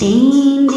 তিন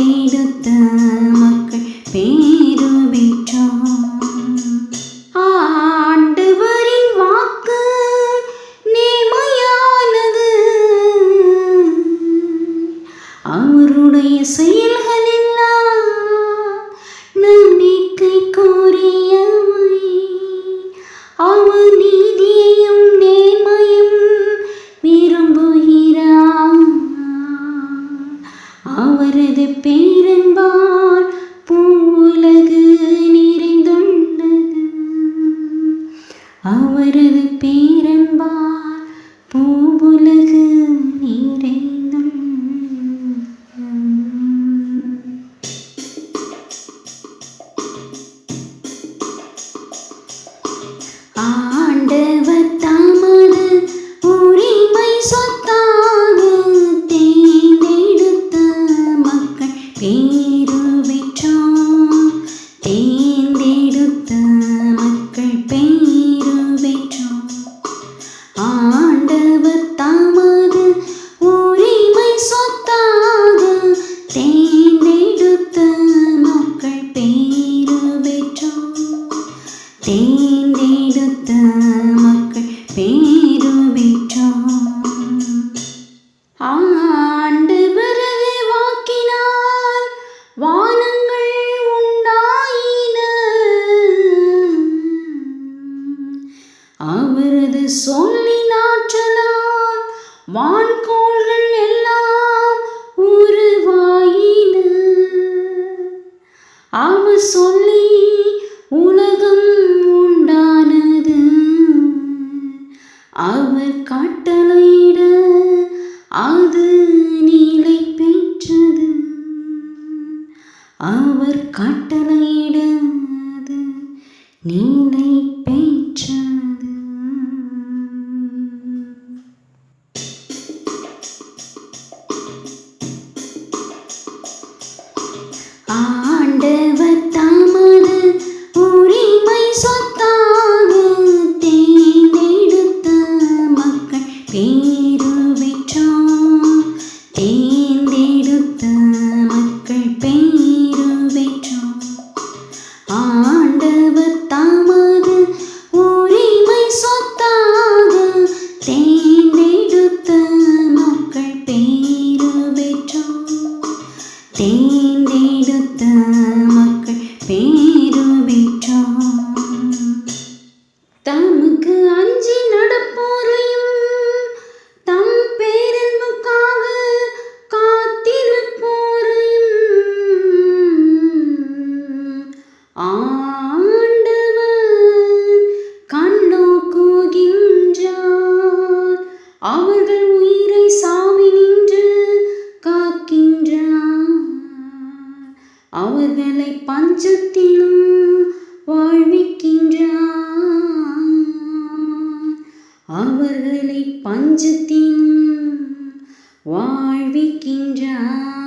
叮叮 அவர் காட்டளையிட அது நிலை பெற்றது. அவர் காட்டளையிட நிலை தமக்கு அஞ்சி நடப்போரையும் தம் பேரன்புக்காக காத்திருப்போரையும் ஆண்டவர் கண்ணோ கோகின்றார் அவர்கள் உயிரை சாவி நின்று காக்கின்றார். அவர்களை பஞ்சத்திலும் வாழ்விக்கின்ற அவர்களை பஞ்சத்தின் வாழ்விக்கின்றார்.